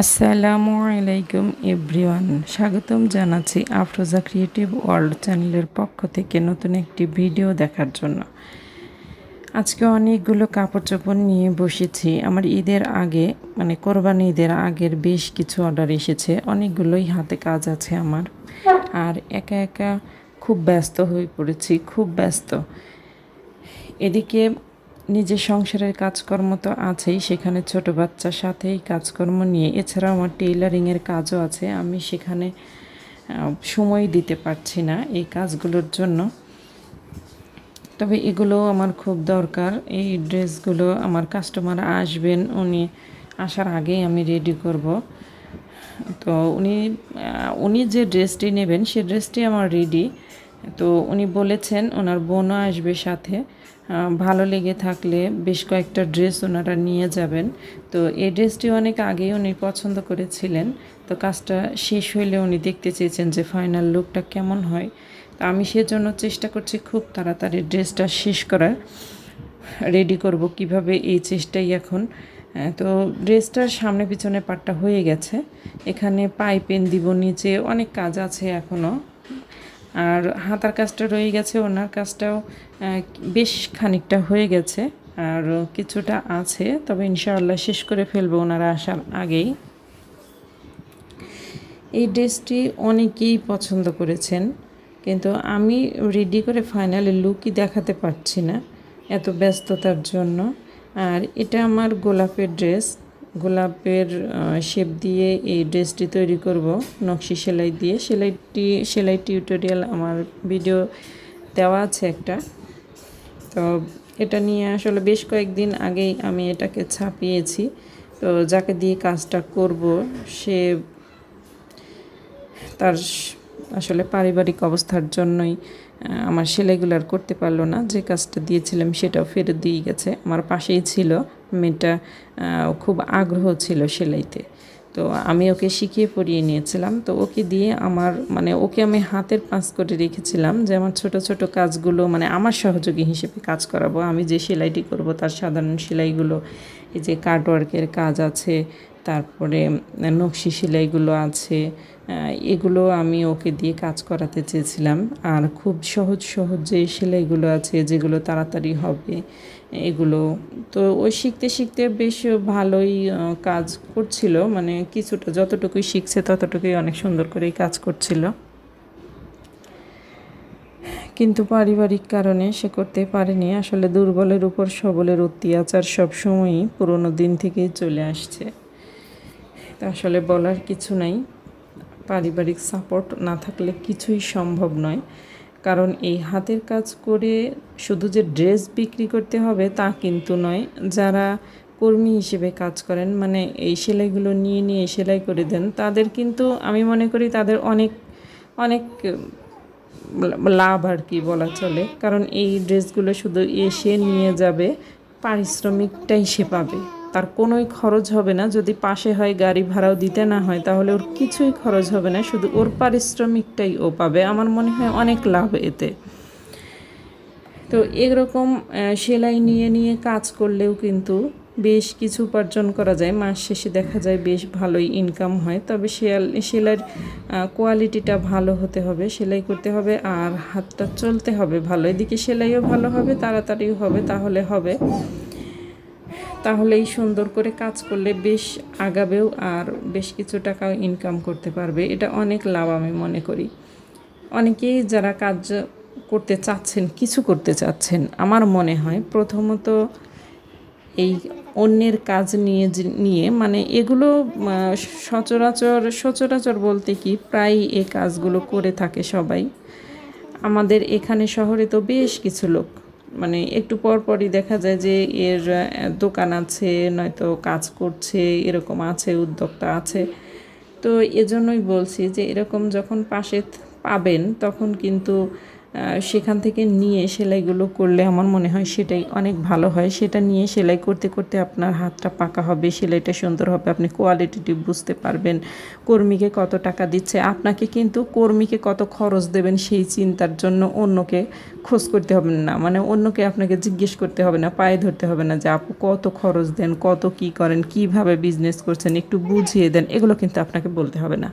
আসসালামু আলাইকুম, এভরিওয়ান। স্বাগতম জানাচ্ছি আফরোজা ক্রিয়েটিভ ওয়ার্ল্ড চ্যানেলের পক্ষ থেকে নতুন একটি ভিডিও দেখার জন্য। আজকে অনেকগুলো কাপড় চোপড় নিয়ে বসেছি। আমার ঈদের আগে মানে কোরবানি ঈদের আগের বেশ কিছু অর্ডার এসেছে। অনেকগুলোই হাতে কাজ আছে আমার। আর একা একা খুব ব্যস্ত হয়ে পড়েছি, খুব ব্যস্ত। এদিকে নিজের সংসারের কাজকর্ম তো আছেই, সেখানে ছোট বাচ্চার সাথেই কাজকর্ম নিয়ে। এছাড়া আমার টেইলারিংয়ের কাজও আছে, আমি সেখানে সময় দিতে পারছি না এই কাজগুলোর জন্য। তবে এগুলো আমার খুব দরকার, এই ড্রেসগুলো আমার কাস্টমার আসবেন, উনি আসার আগেই আমি রেডি করব। তো উনি উনি যে ড্রেসটি নেবেন, সে ড্রেসটি আমার রেডি তো উনি বলেছেন, ওনার বোনও আসবে সাথে। ভালো লেগে থাকলে বেশ কয়েকটা ড্রেস ওনারা নিয়ে যাবেন। তো এই ড্রেসটি অনেক আগেই উনি পছন্দ করেছিলেন। তো কাজটা শেষ হইলে উনি দেখতে চেয়েছেন যে ফাইনাল লুকটা কেমন হয়। তো আমি সেজন্য চেষ্টা করছি খুব তাড়াতাড়ি ড্রেসটা শেষ করার রেডি করব কীভাবে এই চেষ্টাই এখন। তো ড্রেসটার সামনে পিছনে পাটটা হয়ে গেছে। এখানে পাইপেন দিব, নিচে অনেক কাজ আছে এখনও আর হাতার কাজটা রয়ে গেছে, ওনার কাজটাও বেশ খানিকটা হয়ে গেছে আর কিছুটা আছে, তবে ইনশাআল্লাহ শেষ করে ফেলব ওনারা আসার আগেই। এই ড্রেসটি অনেকেই পছন্দ করেছেন, কিন্তু আমি রেডি করে ফাইনালি লুকই দেখাতে পারছি না এত ব্যস্ততার জন্য। আর এটা আমার গোলাপের ড্রেস গোলাপের শেপ দিয়ে এই ড্রেসটি তৈরি করব, নকশি সেলাই দিয়ে। সেলাইটি, সেলাই টিউটোরিয়াল আমার ভিডিও দেওয়া আছে একটা। তো এটা নিয়ে আসলে বেশ কয়েকদিন আগেই আমি এটাকে ছাপিয়েছি। তো যাকে দিয়ে কাজটা করব, সে তার আসলে পারিবারিক অবস্থার জন্যই আমার সেলাইগুলো আর করতে পারল না। যে কাজটা দিয়েছিলাম সেটাও ফেরত দিয়ে গেছে। আমার পাশেই ছিল মেয়েটা খুব আগ্রহ ছিল সেলাইতে। তো আমি ওকে শিখিয়ে পড়িয়ে নিয়েছিলাম। তো ওকে দিয়ে আমার মানে ওকে আমি হাতের পাঁচ করে রেখেছিলাম যে আমার ছোট ছোট কাজগুলো মানে আমার সহযোগী হিসেবে কাজ করাবো। আমি যে সেলাইটি করব, তার সাধারণ সেলাইগুলো, এই যে কার্ডওয়ার্কের কাজ আছে তারপরে নকশি সেলাইগুলো আছে এগুলো আমি ওকে দিয়ে কাজ করাতে চেয়েছিলাম। আর খুব সহজ সহজ যে সেলাইগুলো আছে, যেগুলো তাড়াতাড়ি হবে, এগুলো তো ওই শিখতে শিখতে বেশ ভালোই কাজ করছিল। মানে কিছুটা যতটুকুই শিখছে ততটুকুই অনেক সুন্দর করেই কাজ করছিল। কিন্তু পারিবারিক কারণে সে করতে পারেনি। আসলে দুর্বলের উপর সবলের অত্যাচার সবসময়ই পুরোনো দিন থেকেই চলে আসছে। তা আসলে বলার কিছু নাই। পারিবারিক সাপোর্ট না থাকলে কিছুই সম্ভব নয়। কারণ এই হাতের কাজ করে শুধু যে ড্রেস বিক্রি করতে হবে তা কিন্তু নয়। যারা কর্মী হিসেবে কাজ করেন মানে এই সেলাইগুলো নিয়ে নিয়ে সেলাই করে দেন, তাদের কিন্তু আমি মনে করি তাদের অনেক অনেক লাভ আর কি বলা চলে। কারণ এই ড্রেসগুলো শুধু এসে নিয়ে যাবে, পারিশ্রমিকটাই সে পাবে। তার কোনোই খরচ হবে না। যদি পাশে হয়, গাড়ি ভাড়াও দিতে না হয়, তাহলে ওর কিছুই খরচ হবে না। শুধু ওর পারিশ্রমিকটাই ও পাবে। আমার মনে হয় অনেক লাভ এতে। তো এরকম সেলাই নিয়ে নিয়ে কাজ করলেও কিন্তু বেশ কিছু উপার্জন করা যায়। মাস শেষে দেখা যায় বেশ ভালোই ইনকাম হয়। তবে সেল সেলাইয়ের কোয়ালিটিটা ভালো হতে হবে, সেলাই করতে হবে আর হাতটা চলতে হবে ভালো। এদিকে সেলাইও ভালো হবে, তাড়াতাড়িও হবে, তাহলে হবে। তাহলেই সুন্দর করে কাজ করলে বেশ আগাবেও আর বেশ কিছু টাকাও ইনকাম করতে পারবে। এটা অনেক লাভ আমি মনে করি। অনেকেই যারা কাজ করতে চাচ্ছেন, কিছু করতে চাচ্ছেন, আমার মনে হয় প্রথমত এই অন্যের কাজ নিয়ে নিয়ে মানে এগুলো সচরাচর সচরাচর বলতে কি প্রায় এই কাজগুলো করে থাকে সবাই। আমাদের এখানে শহরে তো বেশ কিছু লোক। মানে একটু পর পরই দেখা যায় যে এর দোকান আছে, নয়তো কাজ করছে, এরকম আছে, উদ্যোক্তা আছে। তো এজন্যই বলছি যে এরকম যখন পাশে পাবেন, তখন কিন্তু সেখান থেকে নিয়ে সেলাইগুলো করলে আমার মনে হয় সেটাই অনেক ভালো হয়। সেটা নিয়ে সেলাই করতে করতে আপনার হাতটা পাকা হবে, সেলাইটা সুন্দর হবে, আপনি কোয়ালিটিটি বুঝতে পারবেন কর্মীকে কত টাকা দিচ্ছে। আপনাকে কিন্তু কর্মীকে কত খরচ দেবেন সেই চিন্তার জন্য অন্যকে খোঁজ করতে হবে না। মানে অন্যকে আপনাকে জিজ্ঞেস করতে হবে না, পায়ে ধরতে হবে না যে, আপু, কত খরচ দেন, কত কি করেন, কীভাবে বিজনেস করছেন, একটু বুঝিয়ে দেন। এগুলো কিন্তু আপনাকে বলতে হবে না।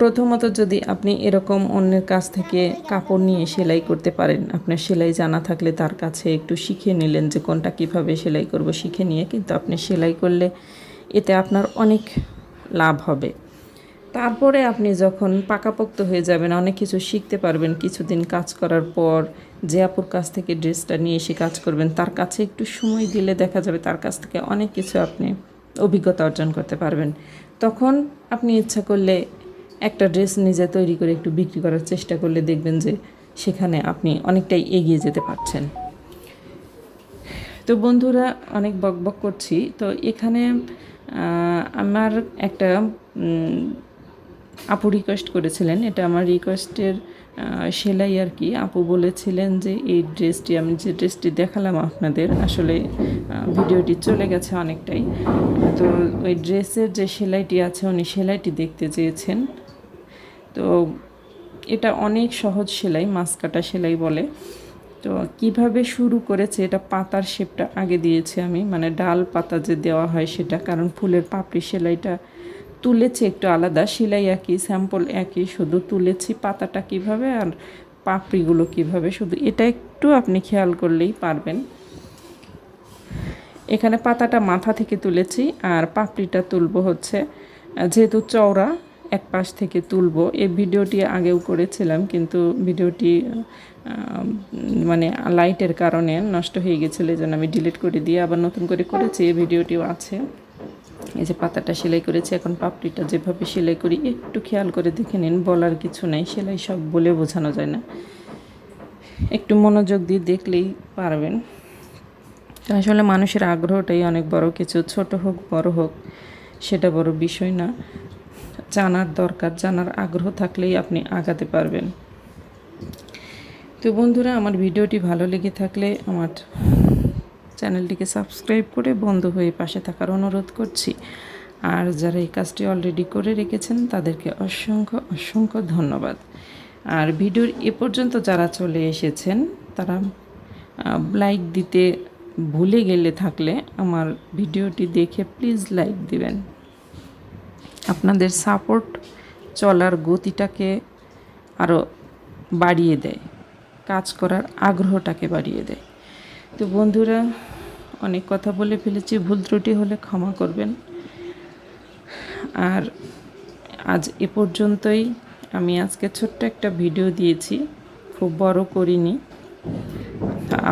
প্রথমত যদি আপনি এরকম অন্যের কাছ থেকে কাপড় নিয়ে সেলাই করতে পারেন, আপনার সেলাই জানা থাকলে তার কাছে একটু শিখে নিলেন যে কোনটা কীভাবে সেলাই করব শিখে নিয়ে, কিন্তু আপনি সেলাই করলে এতে আপনার অনেক লাভ হবে। তারপরে আপনি যখন পাকাপোক্ত হয়ে যাবেন, অনেক কিছু শিখতে পারবেন, কিছুদিন কাজ করার পর যে আপুর কাছ থেকে ড্রেসটা নিয়ে এসে কাজ করবেন, তার কাছে একটু সময় দিলে দেখা যাবে তার কাছ থেকে অনেক কিছু আপনি অভিজ্ঞতা অর্জন করতে পারবেন। তখন আপনি ইচ্ছা করলে একটা ড্রেস নিজে তৈরি করে একটু বিক্রি করার চেষ্টা করলে দেখবেন যে সেখানে আপনি অনেকটাই এগিয়ে যেতে পারছেন। তো বন্ধুরা, অনেক বকবক করছি। তো এখানে আমার একটা আপু রিকোয়েস্ট করেছিলেন। এটা আমার রিকোয়েস্টের সেলাই আর কি। আপু বলেছিলেন যে এই ড্রেসটি, আমি যে ড্রেসটি দেখালাম আপনাদের, আসলে ভিডিওটি চলে গেছে অনেকটাই। তো ওই ড্রেসের যে সেলাইটি আছে, উনি সেলাইটি দেখতে চেয়েছেন। তো এটা অনেক সহজ সেলাই, মাছ কাটা সেলাই বলে। তো কীভাবে শুরু করেছে, এটা পাতার শেপটা আগে দিয়েছি আমি। মানে ডাল পাতা যে দেওয়া হয় সেটা, কারণ ফুলের পাপড়ি সেলাইটা তুলেছি একটু আলাদা, সেলাই একই, স্যাম্পল একই, শুধু তুলেছি পাতাটা কীভাবে আর পাপড়িগুলো কীভাবে, শুধু এটা একটু আপনি খেয়াল করলেই পারবেন। এখানে পাতাটা মাথা থেকে তুলেছি, আর পাপড়িটা তুলবো হচ্ছে যেহেতু চওড়া এক পাশ থেকে তুলব। এই ভিডিওটি আগেও করেছিলাম, কিন্তু ভিডিওটি মানে লাইটের কারণে নষ্ট হয়ে গেছিল এই জন্য আমি ডিলিট করে দিয়ে আবার নতুন করে করেছি। এই ভিডিওটিও আছে। এই যে পাতাটা সেলাই করেছি, এখন পাপড়িটা যেভাবে সেলাই করি, একটু খেয়াল করে দেখে নিন, বলার কিছু নাই, সেলাই সব বলে বোঝানো যায় না। একটু মনোযোগ দিয়ে দেখলেই পারবেন। আসলে মানুষের আগ্রহটাই অনেক বড়, কিছু ছোট হোক, বড় হোক, সেটা বড় বিষয় না। জানার দরকার, জানার আগ্রহ থাকলেই আপনি আগাতে পারবেন। তো বন্ধুরা, আমার ভিডিওটি ভালো লেগে থাকলে আমার চ্যানেলটিকে সাবস্ক্রাইব করে বন্ধ হয়ে পাশে থাকার অনুরোধ করছি। আর যারা এই কাজটি অলরেডি করে রেখেছেন, তাদেরকে অসংখ্য অসংখ্য ধন্যবাদ। আর ভিডিওর এ পর্যন্ত যারা চলে এসেছেন, তারা লাইক দিতে ভুলে গেলে থাকলে আমার ভিডিওটি দেখে প্লিজ লাইক দিবেন। আপনাদের সাপোর্ট চলার গতিটাকে আরও বাড়িয়ে দেয়, কাজ করার আগ্রহটাকে বাড়িয়ে দেয়। তো বন্ধুরা, অনেক কথা বলে ফেলেছি, ভুল ত্রুটি হলে ক্ষমা করবেন। আর আজ এ পর্যন্তই, আমি আজকে ছোট্ট একটা ভিডিও দিয়েছি, খুব বড় করিনি।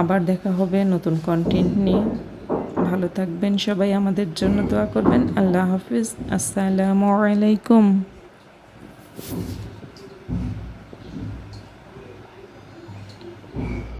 আবার দেখা হবে নতুন কন্টেন্ট নিয়ে। ভালো থাকবেন সবাই আমাদের জন্য দোয়া করবেন। আল্লাহ হাফিজ আসসালামু আলাইকুম।